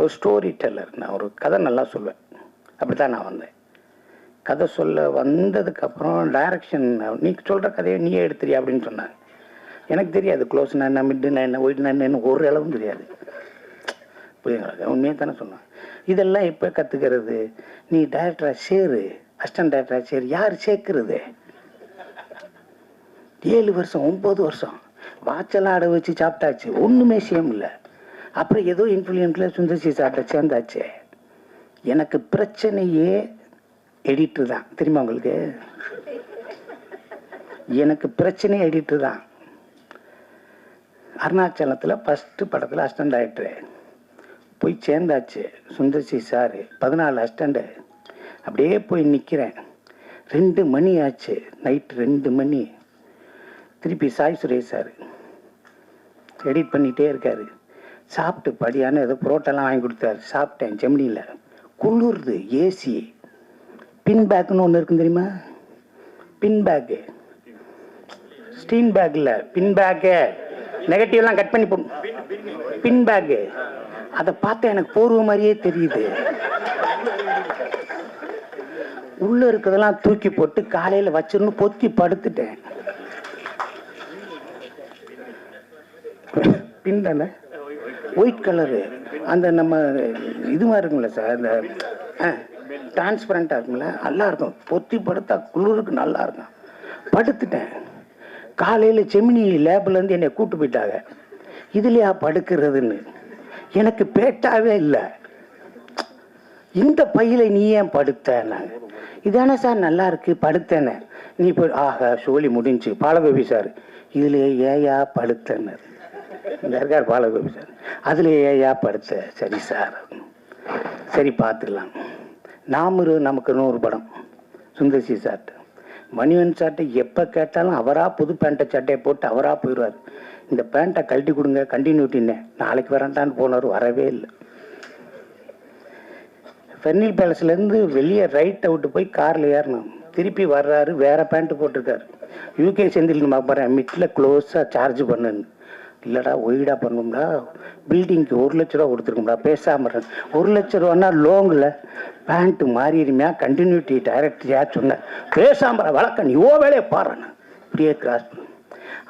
ஒரு story teller நான் ஒரு கதை நல்லா சொல்லுவேன் அப்படி தான் நான் வந்தேன். கதை சொல்ல வந்ததுக்கப்புறம் டைரக்ஷன் நீ சொல்கிற கதையை நீயே எடுத்துறியா அப்படின்னு சொன்னாங்க. எனக்கு தெரியாது க்ளோஸ் என்ன மிட்டு என்ன ஒயிட் என்ன ஒரு அளவும் தெரியாது. புரியுங்களா உண்மையை தானே சொன்னான். இதெல்லாம் எப்போ கற்றுக்கிறது நீ டேரக்டராக சேரு அசிஸ்டன்ட் டேரக்டராக சேரு யார் சேர்க்கறது? ஏழு வருஷம் ஒம்பது வருஷம். வாச்செல்லாம் அடை வச்சு சாப்பிட்டாச்சு. ஒன்றுமே சேம் இல்லை அப்புறம் ஏதோ இன்ஃப்ளூயன்ஸில் சுந்தர்சி சாப்பிட்ட சேர்ந்தாச்சு. எனக்கு பிரச்சனையே எடிட்டர் தான். தெரியுமா உங்களுக்கு? எனக்கு பிரச்சனையே எடிட்டர் தான். அருணாச்சலத்தில் ஃபஸ்ட்டு படத்தில் அஸ்டண்ட் ஆகிட்டு போய் சேர்ந்தாச்சு சுந்தர்சி சார். பதினாலு அஸ்டண்டு அப்படியே போய் நிற்கிறேன் ரெண்டு மணி ஆச்சு. நைட் ரெண்டு மணி. திருப்பி சாய் சுரேஷ் சார். எடிட் பண்ணிகிட்டே இருக்காரு. சாப்பிட்டு படியான ஏதோ புரோட்டெல்லாம் வாங்கி கொடுத்தாரு. சாப்பிட்டேன் ஜெமினியில். குளிருது ஏசி பின் பேக்குன்னு ஒன்று இருக்கும் தெரியுமா? பின் பேக்கு ஸ்டீன் பேக்கில் பின் பேக்கு நெகட்டிவ்லாம் கட் பண்ணி போ பின் பேக்கு அதை பார்த்தா எனக்கு போர்வ மாதிரியே தெரியுது. உள்ள இருக்கிறதெல்லாம் தூக்கி போட்டு காலையில் வச்சிருந்து பொத்தி படுத்துட்டேன். பின் தானே? ஒயிட் கலரு அந்த நம்ம இது மாதிரி இருக்கும்ல சார் அந்த டிரான்ஸ்பரண்டாக இருக்கும்ல நல்லா இருக்கும். பொத்தி படுத்தா குளிருக்கு நல்லா இருக்கும். படுத்துட்டேன். காலையில் செமினி லேபிலேருந்து என்னை கூட்டு போயிட்டாங்க. இதுலையா படுக்கிறதுன்னு. எனக்கு பேட்டாவே இல்லை. இந்த பையில நீ ஏன் படுத்தேன்னாங்க இதானே சார் நல்லா இருக்கு படுத்தேன்னு. நீ போய் ஆஹா சோழி முடிஞ்சு. பாலகோபி சார் இதுல ஏயா படுத்தேன்னு. இருக்கார் பாலகோபி சார். அதுல ஏயா படுத்த சரி சார். சரி பார்த்துக்கலாம் நாமரு நமக்கு நூறு படம். சுந்தர்சி சார்ட்டு. மணிவன் சார்ட்டை எப்போ கேட்டாலும் அவராக புது பேண்ட்டை சட்டையை போட்டு அவராக போயிடுவார். இந்த பேண்ட்டை கழட்டி கொடுங்க கண்டினியூட்டின்னே நாளைக்கு வரேன்டான்னு போனார் வரவே இல்லை. ஃபெர்னில் பேலஸ்லேருந்து வெளியே ரைட் அவுட்டு போய் காரில் ஏறணும். திருப்பி வர்றாரு வேற பேண்ட் போட்டிருக்காரு. யூகே செந்தில் நான் மிட்டில் க்ளோஸாக சார்ஜ் பண்ணுன்னு. இல்லைடா ஒய்டா பண்ணும்டா. பில்டிங்க்கு ஒரு லட்ச ரூபா கொடுத்துருக்கோம்டா பேசாமல் ஒரு லட்ச ரூபான்னா லோங்கில் பேண்ட்டு மாறிடுமையா கண்டினியூட்டி டைரக்டரியா சொன்னேன் பேசாமல் இரு, வழக்கம் நீ ஓ வேலையை பாருன்னு இப்படியே கிராஸ் பண்ணு.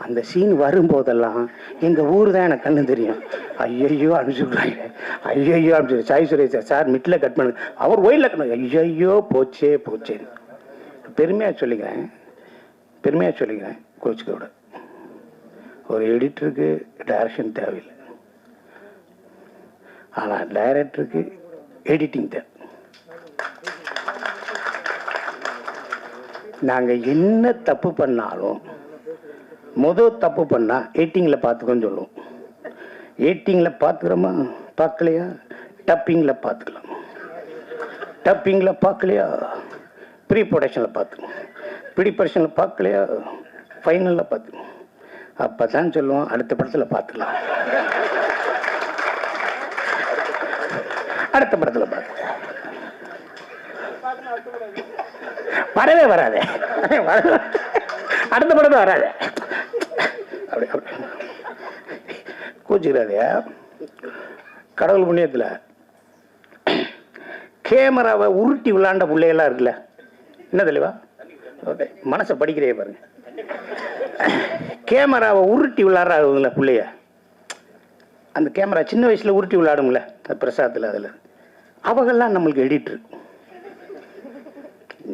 அந்த சீன் வரும்போதெல்லாம் எங்கள் ஊர் தான் எனக்கு கண்ணு தெரியும். ஐயையோ அனுப்பிச்சுடுறாங்க ஐயையோ அனுப்பிச்சு சாய் சுரேஷா சார் சார் மிட்டில் கட் பண்ணு. அவர் ஒயிலில் கட் ஐயையோ போச்சே போச்சேன்னு. பெருமையாக சொல்லிக்கிறேன். பெருமையாக சொல்லிக்கிறேன் கோச்சுக்கோட. ஒரு எடிட்டருக்கு டைரக்ஷன் தேவையில்லை. ஆனால் டைரக்டருக்கு எடிட்டிங் தேவை. நாங்கள் என்ன தப்பு பண்ணாலும் முதல் தப்பு பண்ணால் எயிட்டிங்கில் பார்த்துக்கோன்னு சொல்லுவோம். எயிட்டிங்கில் பார்த்துக்கிறோமா? பார்க்கலையா? டப்பிங்கில் பார்த்துக்கலாம். டப்பிங்கில் பார்க்கலையா? ப்ரீ ப்ரொடக்ஷனில் பார்த்துக்கணும் ப்ரீ ப்ரொடக்ஷனில் பார்க்கலையா? ஃபைனலில் பார்த்துக்கணும் அப்போ தான் சொல்லுவோம். அடுத்த படத்தில் பார்த்துக்கலாம். அடுத்த படத்தில் பார்த்துக்கலாம். வரவே வராதே. அடுத்த படத்தில் வராதே. அப்படி அப்படி. கூச்சிக்கிறாதே. கடவுள் புண்ணியத்தில் கேமராவை உருட்டி விளாண்ட பிள்ளையெல்லாம் இருக்குல்ல. என்ன தெளிவா? ஓகே. மனசை படிக்கிறே பாருங்க. கேமராவை உருட்டி விளாட்றாங்கள பிள்ளைய. அந்த கேமரா சின்ன வயசில் உருட்டி விளாடுங்களே பிரசாத்தில் அதில். அவங்கெல்லாம் நம்மளுக்கு எடிட்ரு